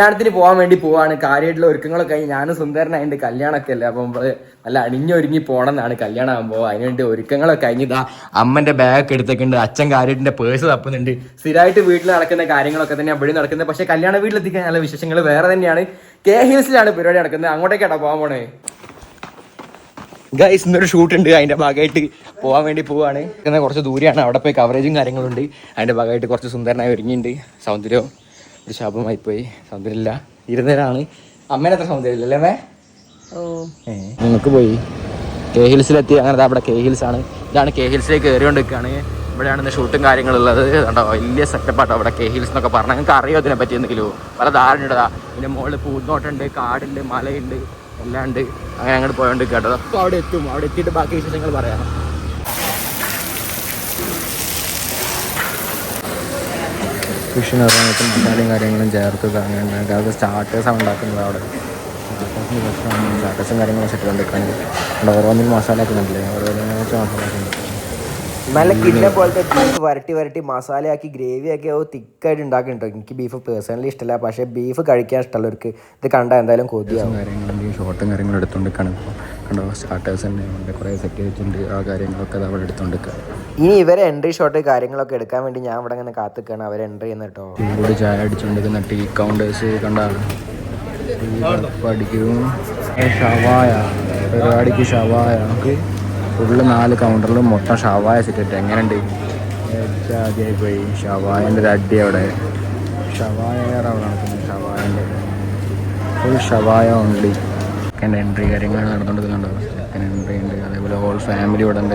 കല്യാണത്തിന് പോകാൻ വേണ്ടി പോവാണ്. കാര്യമായിട്ടുള്ള ഒരുക്കങ്ങളൊക്കെ ഞാനും സുന്ദരനായിട്ട് കല്യാണമൊക്കെ അല്ലേ? അപ്പം നമ്മൾ നല്ല അണിഞ്ഞൊരുങ്ങി പോകണം എന്നാണ് കല്യാണം ആകുമ്പോൾ അതിനുവേണ്ടി ഒരുക്കങ്ങളൊക്കെ കഴിഞ്ഞതാ അമ്മന്റെ ബാഗ് എടുത്തൊക്കെയുണ്ട് അച്ഛൻ കാര്യത്തിന്റെ പേഴ്സ് തപ്പുന്നുണ്ട്. സ്ഥിരമായിട്ട് വീട്ടിൽ നടക്കുന്ന കാര്യങ്ങളൊക്കെ തന്നെ അവിടെ നടക്കുന്നത്. പക്ഷേ കല്യാണ വീട്ടിലെത്തിക്കാൻ നല്ല വിശേഷങ്ങൾ വേറെ തന്നെയാണ്. കെ ഹിൽസിലാണ് പരിപാടി നടക്കുന്നത്. അങ്ങോട്ടേക്കാട്ടോ പോകാൻ പോണേ. ഗൈസ് ഇന്നൊരു ഷൂട്ട് ഉണ്ട്. അതിന്റെ ഭാഗമായിട്ട് പോകാൻ വേണ്ടി പോവാണ്. കുറച്ച് ദൂരെയാണ്. അവിടെ പോയി കവറേജും കാര്യങ്ങളുണ്ട് അതിന്റെ ഭാഗമായിട്ട് കുറച്ച് സുന്ദരനായി ഒരുങ്ങിയിട്ടുണ്ട്. സൗന്ദര്യം ഒരു ശാപമായി പോയി സൗന്ദര്യമില്ല. ഇരുന്നേരാണ്. അമ്മേനെ അത്ര സൗന്ദര്യമില്ല അല്ലേ നിങ്ങൾക്ക് പോയി. കെ ഹിൽസിലെത്തി അങ്ങനെ അവിടെ കെ ഹിൽസ് ആണ്. ഇതാണ് കെ ഹിൽസിലേക്ക് കയറിക്കൊണ്ട് നിൽക്കുകയാണ് ഇവിടെയാണ് ഇന്ന് ഷൂട്ടും കാര്യങ്ങളുള്ളത്. കണ്ടോ? വലിയ സെറ്റപ്പാട്ടോ അവിടെ കെ ഹിൽസ് എന്നൊക്കെ പറഞ്ഞാൽ നിങ്ങൾക്ക് അറിയോ ഇതിനെ പറ്റി എന്തെങ്കിലും പല ധാരണയുണ്ടതാ. പിന്നെ മുകളിൽ പൂന്തോട്ടമുണ്ട് കാടുണ്ട് മലയുണ്ട് എല്ലാം ഉണ്ട് അങ്ങനെ അങ്ങോട്ട് പോയോണ്ട് കേട്ടോ അപ്പോൾ അവിടെ എത്തും. അവിടെ എത്തിയിട്ട് ബാക്കി വിശേഷങ്ങൾ പറയാം. ഫിഷിന് പറഞ്ഞിട്ട് മസാലയും കാര്യങ്ങളും ചേർത്ത് അങ്ങനെ അത് സ്റ്റാർട്ടേഴ്സാണ് ഉണ്ടാക്കുന്നത് അവിടെ. സ്റ്റാർട്ടേഴ്സും കാര്യങ്ങളും സെറ്റ് കണ്ടിട്ടുണ്ട് അവിടെ ഓരോന്നിനും മസാല ഒക്കെ ഉണ്ടല്ലേ ഓരോന്നിനും മസാല ഒക്കെ നല്ല കിണ്ണ പോലത്തെ ബീഫ് വരട്ടി വരട്ടി മസാലയാക്കി ഗ്രേവി ആക്കി അത് തിക്കായിട്ട് ഉണ്ടാക്കുന്നുണ്ടോ എനിക്ക് ബീഫ് പേഴ്സണലി ഇഷ്ടമല്ല പക്ഷേ ബീഫ് കഴിക്കാൻ ഇഷ്ടമുള്ളവർക്ക് ഇത് കണ്ടാൽ എന്തായാലും കൊതിയാവും. കാര്യങ്ങളും ഷോട്ടും കാര്യങ്ങളും എടുത്തുകൊണ്ട് കണ്ടോ സ്റ്റാർട്ടേഴ്സ് തന്നെ ഉണ്ട് കുറേ സെറ്റ് ചെയ്തിട്ടുണ്ട്. ആ കാര്യങ്ങളൊക്കെ അവിടെ എടുത്തുകൊണ്ടിരിക്കുക ഇനി ഇവരെ എൻട്രി ഷോട്ട് കാര്യങ്ങളൊക്കെ എടുക്കാൻ വേണ്ടി ഞാൻ ഇവിടെ ഇങ്ങനെ കാത്തുക്കാണ്. അവരെ എൻട്രി ചെയ്യുന്ന കേട്ടോ. ചൂട് ചായ അടിച്ചുകൊണ്ടിരിക്കുന്ന ടീ കൗണ്ടേഴ്സ് കണ്ടാണ് പഠിക്കും ഷവായ. പരിപാടിക്ക് ഷവായ. നമുക്ക് ഫുള്ള് നാല് കൗണ്ടറിൽ മൊത്തം ഷവായ സെറ്റ് എങ്ങനെയുണ്ട്? ആദ്യമായി പോയി ഷവായന്റെ ഒരു അടി അവിടെ. ഷവായ അവിടെ നടക്കുന്നത് ഷവായന്റെ. ഫുൾ ഷവായ ഓൺലി സെക്കൻഡ് എൻട്രി കാര്യങ്ങൾ നടന്നുകൊണ്ടിരിക്കുന്നുണ്ടോ. സെക്കൻഡ് എൻട്രി ഉണ്ട്. അതേപോലെ ഹോൾ ഫാമിലി ഇവിടെ ഉണ്ട്.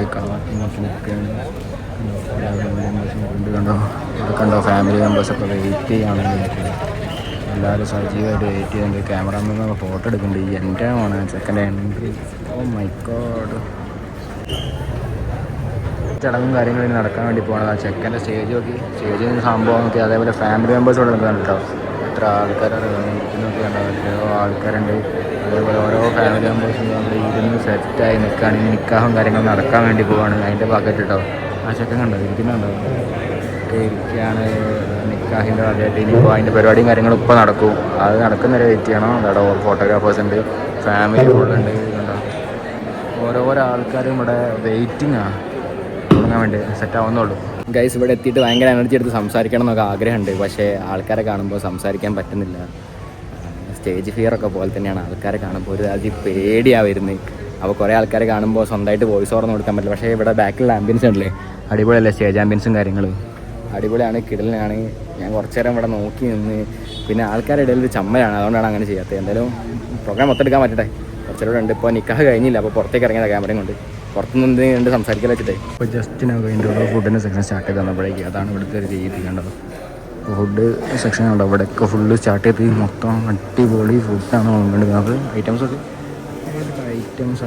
ഉണ്ട് കണ്ടോ? ഇവിടെ കണ്ടോ? ഫാമിലി മെമ്പേഴ്സൊക്കെ വെയിറ്റ് ചെയ്യാണ് എല്ലാവരും സജീവമായിട്ട് വെയിറ്റ് ചെയ്യുന്നുണ്ട്. ക്യാമറമാൻ ഫോട്ടോ എടുക്കുന്നുണ്ട്. എന്റെ ആണ് second entry oh my god ചടങ്ങും കാര്യങ്ങളും നടക്കാൻ വേണ്ടി പോകണത് ആ ചെക്കന്റെ സ്റ്റേജ് നോക്കി. സ്റ്റേജിൽ നിന്ന് സംഭവം നോക്കി. അതേപോലെ ഫാമിലി മെമ്പേഴ്സ് ഇവിടെ നിൽക്കുന്നുണ്ട് കേട്ടോ. എത്ര ആൾക്കാരാണ് ഇരിക്കുന്നൊക്കെ ഉണ്ടോ എത്രയോ ആൾക്കാരുണ്ട്. അതേപോലെ ഓരോ ഫാമിലി മെമ്പേഴ്സും നമ്മൾ ഇരുന്ന് സെറ്റായി നിൽക്കുകയാണ്. ഇനി നിൽക്കാഹും കാര്യങ്ങളും നടക്കാൻ വേണ്ടി പോവാണ്. അതിന്റെ ഭാഗത്ത് കേട്ടോ ആ ചെക്കൻ കണ്ടോ? ഇരിക്കുന്നുണ്ടോ ഒക്കെ ഇരിക്കുകയാണ്. നിക്കാഹിന്റെ ഭാഗമായിട്ട് ഇനിയിപ്പോൾ അതിന്റെ പരിപാടിയും കാര്യങ്ങളും ഇപ്പോൾ നടക്കും. അത് നടക്കുന്നവരെ വെയിറ്റ് ചെയ്യണം. അവിടെ ഫോട്ടോഗ്രാഫേഴ്സ് ഉണ്ട്. ഫാമിലി ഫുള്ളുണ്ട് ഓരോരോ ആൾക്കാരും ഇവിടെ വെയിറ്റിംഗ് ആ. തുടങ്ങാൻ വേണ്ടി സെറ്റ് ആവുന്നുള്ളൂ. ഗൈസ് ഇവിടെ എത്തിയിട്ട് ഭയങ്കര എനർജി എടുത്ത് സംസാരിക്കണം എന്നൊക്കെ ആഗ്രഹമുണ്ട്. പക്ഷേ ആൾക്കാരെ കാണുമ്പോൾ സംസാരിക്കാൻ പറ്റുന്നില്ല. സ്റ്റേജ് ഫിയർ ഒക്കെ പോലെ തന്നെയാണ് ആൾക്കാരെ കാണുമ്പോൾ. ഒരു രാജ്യം പേടിയാണ് വരുന്നത്. അപ്പോൾ കുറേ ആൾക്കാരെ കാണുമ്പോൾ സ്വന്തമായിട്ട് വോയിസ് ഓർന്ന് കൊടുക്കാൻ പറ്റില്ല. പക്ഷേ ഇവിടെ ബാക്കിലുള്ള ആംബിയൻസ് ഉണ്ടല്ലേ? അടിപൊളിയല്ലേ സ്റ്റേജ് ആംബിയൻസും കാര്യങ്ങളും? അടിപൊളിയാണ് കിടലിനാണ് ഞാൻ കുറച്ചു നേരം ഇവിടെ നോക്കി നിന്ന്. പിന്നെ ആൾക്കാരുടെ ഇടയിൽ ഒരു ചമ്മലാണ്. അതുകൊണ്ടാണ് അങ്ങനെ ചെയ്യാത്തത്. എന്തായാലും പ്രോഗ്രാം മൊത്തം എടുക്കാൻ പറ്റട്ടെ. കുറച്ചുകൂടെ ഉണ്ട്. ഇപ്പോൾ നിക്കാഹ് കഴിഞ്ഞില്ല. അപ്പോൾ പുറത്തേക്ക് ഇറങ്ങിയത് ക്യാമറയും കൊണ്ട്. പുറത്തുനിന്ന് കണ്ട് സംസാരിക്കാൻ വെച്ചിട്ടേ. ഇപ്പോൾ ജസ്റ്റ് ഞാൻ കഴിഞ്ഞ ഫുഡിന്റെ സെക്ഷൻ സ്റ്റാർട്ട് ചെയ്ത് തന്നപ്പോഴേക്ക് അതാണ് ഇവിടുത്തെ ഒരു രീതി കണ്ടത്. ഫുഡ് സെക്ഷൻ ഉണ്ട് അവിടെ ഇവിടെയൊക്കെ ഫുള്ള് സ്റ്റാർട്ട് ചെയ്ത് മൊത്തം അടിപൊളി ഫുഡാണ് കൊണ്ടുവരുന്നത് ഐറ്റംസ് ഒക്കെ? ഐറ്റംസ്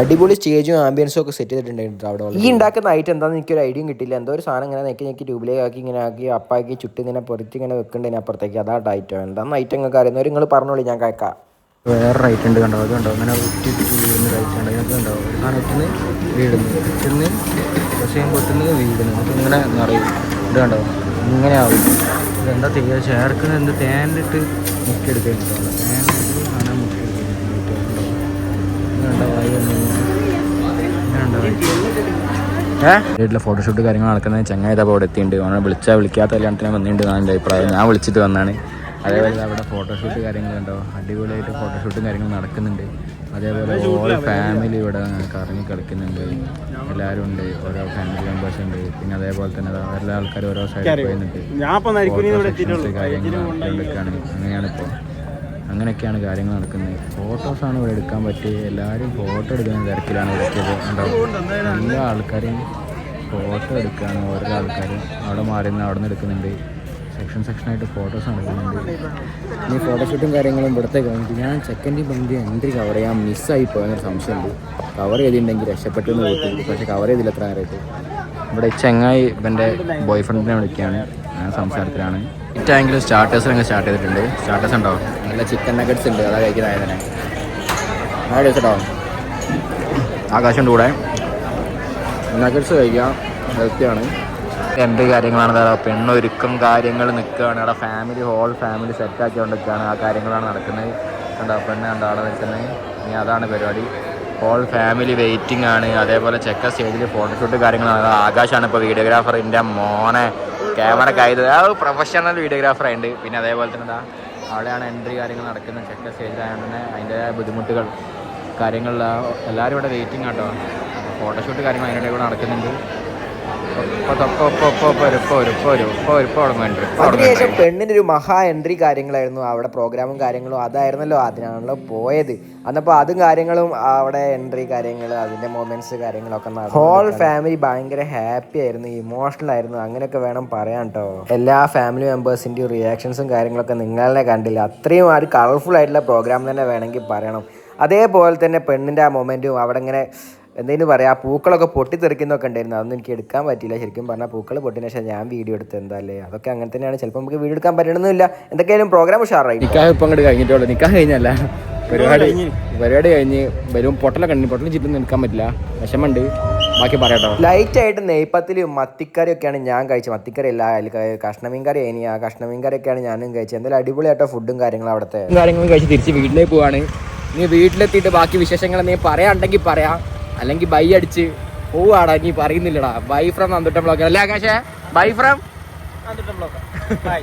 അടിപൊളി സ്റ്റേജും ആംബിയൻസും ഒക്കെ സെറ്റ് ചെയ്തിട്ടുണ്ട് അവിടെ ഈ ഉണ്ടാക്കുന്ന ഐറ്റം എന്താണെന്ന് എനിക്കൊരു ഐഡിയയും കിട്ടില്ല എന്തോ ഒരു സാധനം ഇങ്ങനെ നെക്കി നെക്കി ട്യൂബിലേക്ക് ആക്കി ഇങ്ങനെ ആക്കി അപ്പാക്കി ചുട്ടി ഇങ്ങനെ പൊറിച്ച് ഇങ്ങനെ വെക്കണ്ടതിന് അപ്പുറത്തേക്ക്. അതാണ് ഐറ്റം എന്താണെന്ന് ഐറ്റം നിങ്ങൾക്ക് അറിയുന്നവർ നിങ്ങൾ പറഞ്ഞോളൂ. ഞാൻ കേൾക്കാം വേറെ റൈറ്റ് ഉണ്ട് കണ്ടോ? അത് കണ്ടോ അങ്ങനെ ഉറ്റിട്ട് വീഴുന്ന റൈറ്റ് ഉണ്ട്. അതിനകത്ത് കണ്ടോ? ഒരു ഒറ്റന്ന് വീടുന്നു ഇട്ടുന്ന് പക്ഷേ പൊട്ടുന്നത് വീടുന്നു അത് ഇങ്ങനെ നിറയും. ഇത് കണ്ടോ? ഇങ്ങനെ ആവും. ഇതെന്താ ചെയ്യുക ചേർക്കുന്നത് എന്ത്? തേനിലിട്ട് മുക്കിയെടുക്കുന്നുണ്ടോ തേനിലിട്ട് അങ്ങനെ ഫോട്ടോഷൂട്ട് കാര്യങ്ങൾ നടക്കുന്നത് ചങ്ങായി അവിടെ എത്തിയിട്ടുണ്ട് അവനെ വിളിച്ചാൽ വിളിക്കാത്ത കല്യാണത്തിന് വന്നിട്ടുണ്ട് എന്നാണ് എന്റെ അഭിപ്രായം. ഞാൻ വിളിച്ചിട്ട് വന്നാണ്. അതേപോലെ അവിടെ ഫോട്ടോഷൂട്ട് കാര്യങ്ങളുണ്ടോ? അടിപൊളിയായിട്ട് ഫോട്ടോഷൂട്ടും കാര്യങ്ങളും നടക്കുന്നുണ്ട്. അതേപോലെ ഓരോ ഫാമിലി ഇവിടെ കറങ്ങി കളിക്കുന്നുണ്ട്. എല്ലാവരും ഉണ്ട് ഓരോ ഫാമിലി മെമ്പേഴ്സ് ഉണ്ട്. പിന്നെ അതേപോലെ തന്നെ എല്ലാ ആൾക്കാരും ഓരോ സൈഡിൽ കാര്യങ്ങളൊക്കെയാണ് അങ്ങനെയാണ് ഇപ്പോൾ അങ്ങനെയൊക്കെയാണ് കാര്യങ്ങൾ നടക്കുന്നത്. ഫോട്ടോസാണ് ഇവിടെ എടുക്കാൻ പറ്റിയത്. എല്ലാവരും ഫോട്ടോ എടുക്കുന്ന തിരക്കിലാണ് ഇവിടെ ഉണ്ടാവും എല്ലാ ആൾക്കാരും ഫോട്ടോ എടുക്കുകയാണ്. ഓരോ ആൾക്കാരും അവിടെ മാറി നിന്ന് അവിടെ നിന്ന് എടുക്കുന്നുണ്ട്. സെക്ഷൻ സെക്ഷനായിട്ട് ഫോട്ടോസ് നടക്കുന്നുണ്ട്. ഇനി ഫോട്ടോഷൂട്ടും കാര്യങ്ങളും ഇവിടുത്തെ കഴിഞ്ഞിട്ട് ഞാൻ സെക്കൻഡ് ബന്ധി എൻട്രി കവർ ചെയ്യാൻ മിസ്സായി പോയെന്നൊരു സംശയമുണ്ട്. കവർ ചെയ്തിട്ടുണ്ടെങ്കിൽ രക്ഷപ്പെട്ടു എന്ന് പോയി പക്ഷേ കവർ ചെയ്തില്ല എത്ര നേരമായിട്ട്. ഇവിടെ ചങ്ങായി ഇവന്റെ ബോയ് ഫ്രണ്ടിനെ വിളിക്കുകയാണ്. സംസാരത്തിലാണ്. ഈ ടാങ്കിൽ സ്റ്റാർട്ടേഴ്സ് അങ്ങ് സ്റ്റാർട്ട് ചെയ്തിട്ടുണ്ട്. സ്റ്റാർട്ടേഴ്സ് ഉണ്ടോ? നല്ല ചിക്കൻ നഗറ്റ്സ് ഉണ്ട്. അതാ കഴിക്കുന്നതായ തന്നെ ആ ഡേസ് ആകാശം കൂടെ. നഗറ്റ്സ് കഴിക്കാം. ഹെൽത്തിയാണ് എന്ത് കാര്യങ്ങളാണ് അതാ പെണ്ണൊരുക്കം കാര്യങ്ങൾ നിൽക്കുകയാണ്. അവിടെ ഫാമിലി ഹോൾ ഫാമിലി സെറ്റ് ആക്കിക്കൊണ്ട് നിൽക്കുകയാണ് ആ കാര്യങ്ങളാണ് നടക്കുന്നത്. കണ്ടോ പെണ്ണ് കണ്ടോ അവിടെ നിൽക്കുന്നത്. ഇനി അതാണ് പരിപാടി. ഹോൾ ഫാമിലി വെയിറ്റിംഗ് ആണ്. അതേപോലെ ചെക്ക സ്റ്റേജിൽ ഫോട്ടോഷൂട്ട് കാര്യങ്ങളാണ്. ആകാശാണ് ഇപ്പോൾ വീഡിയോഗ്രാഫർ എന്റെ മോനെ. ക്യാമറ കയ്യത് ആ പ്രൊഫഷണൽ വീഡിയോഗ്രാഫർ ഉണ്ട് പിന്നെ അതേപോലെ തന്നെ അവിടെയാണ് എൻട്രി കാര്യങ്ങൾ നടക്കുന്നത്. ചെക്ക സ്റ്റേജിലായതുകൊണ്ട് തന്നെ അതിന്റെ ബുദ്ധിമുട്ടുകൾ കാര്യങ്ങളിലാണ് എല്ലാവരും ഇവിടെ വെയിറ്റിംഗ് ആട്ടോ. ഫോട്ടോഷൂട്ട് കാര്യങ്ങൾ അതിന്റെ കൂടെ നടക്കുന്നുണ്ട്. അതിനുശേഷം പെണ്ണിന്റെ ഒരു മഹാ എൻട്രി കാര്യങ്ങളായിരുന്നു. അവിടെ പ്രോഗ്രാമും കാര്യങ്ങളും അതായിരുന്നല്ലോ. അതിനാണല്ലോ പോയത്. അന്നപ്പോൾ അതും കാര്യങ്ങളും അവിടെ എൻട്രി കാര്യങ്ങൾ അതിന്റെ മൊമെന്റ്സ് കാര്യങ്ങളൊക്കെ ഹോൾ ഫാമിലി ഭയങ്കര ഹാപ്പി ആയിരുന്നു. ഇമോഷണൽ ആയിരുന്നു. അങ്ങനെയൊക്കെ വേണം പറയാൻ കേട്ടോ എല്ലാ ഫാമിലി മെമ്പേഴ്സിന്റെയും റിയാക്ഷൻസും കാര്യങ്ങളൊക്കെ നിങ്ങളെ കണ്ടില്ല. അത്രയും ആ ഒരു കളർഫുൾ ആയിട്ടുള്ള പ്രോഗ്രാം തന്നെ വേണമെങ്കിൽ പറയണം. അതേപോലെ തന്നെ പെണ്ണിന്റെ ആ മൊമെന്റും അവിടെ ഇങ്ങനെ എന്തെങ്കിലും പറയാം. പൂക്കളൊക്കെ പൊട്ടിത്തെറിക്കുന്നൊക്കെ ഉണ്ടായിരുന്നു. അതൊന്നും എനിക്ക് എടുക്കാൻ പറ്റിയില്ല. ശരിക്കും പറഞ്ഞാൽ പൂക്കൾ പൊട്ടിന് ശേഷം ഞാൻ വീഡിയോ എടുത്ത് എന്താല്ലേ അതൊക്കെ അങ്ങനെ തന്നെയാണ്. ചിലപ്പോൾ നമുക്ക് വീഡിയോ എടുക്കാൻ പറ്റണമെന്നില്ല എന്തൊക്കെയായാലും പ്രോഗ്രാം ഉഷാറായി നിക്കാഹ് ഇപ്പം അങ്ങോട്ട് കഴിഞ്ഞിട്ടുള്ളൂ നിക്കാഹ് കഴിഞ്ഞല്ല. പരിപാടി പരിപാടി കഴിഞ്ഞ് വരും. പൊട്ടലൊക്കെ ഉണ്ട്. പൊട്ടലും ചുറ്റും നിൽക്കാൻ പറ്റില്ല. വിഷമുണ്ട് ബാക്കി പറയാട്ടോ. ലൈറ്റ് ആയിട്ട് നെയ്പ്പത്തിലും മത്തിക്കറിയൊക്കെയാണ് ഞാൻ കഴിച്ചത്. മത്തിക്കറി അല്ല കഷ്ണമീൻ കറി ഇനി ആ കഷ്ണമീൻ കറിയൊക്കെയാണ് ഞാനും കഴിച്ചത്. എന്തായാലും അടിപൊളിയായിട്ടോ ഫുഡും കാര്യങ്ങളും അവിടുത്തെ. കാര്യങ്ങളും കഴിച്ച് തിരിച്ച് വീട്ടിലേക്ക് പോവാണ്. ഇനി വീട്ടിലെത്തിയിട്ട് ബാക്കി വിശേഷങ്ങൾ നീ പറയാണ്ടെങ്കിൽ പറയാം. അല്ലെങ്കിൽ ബൈ അടിച്ച് പോവാടാ നീ പറയുന്നില്ലടാ. ബൈ ഫ്രം അന്തുട്ടം ബ്ലോക്ക് അല്ലേ ആകാശേ? Bye from? Bye.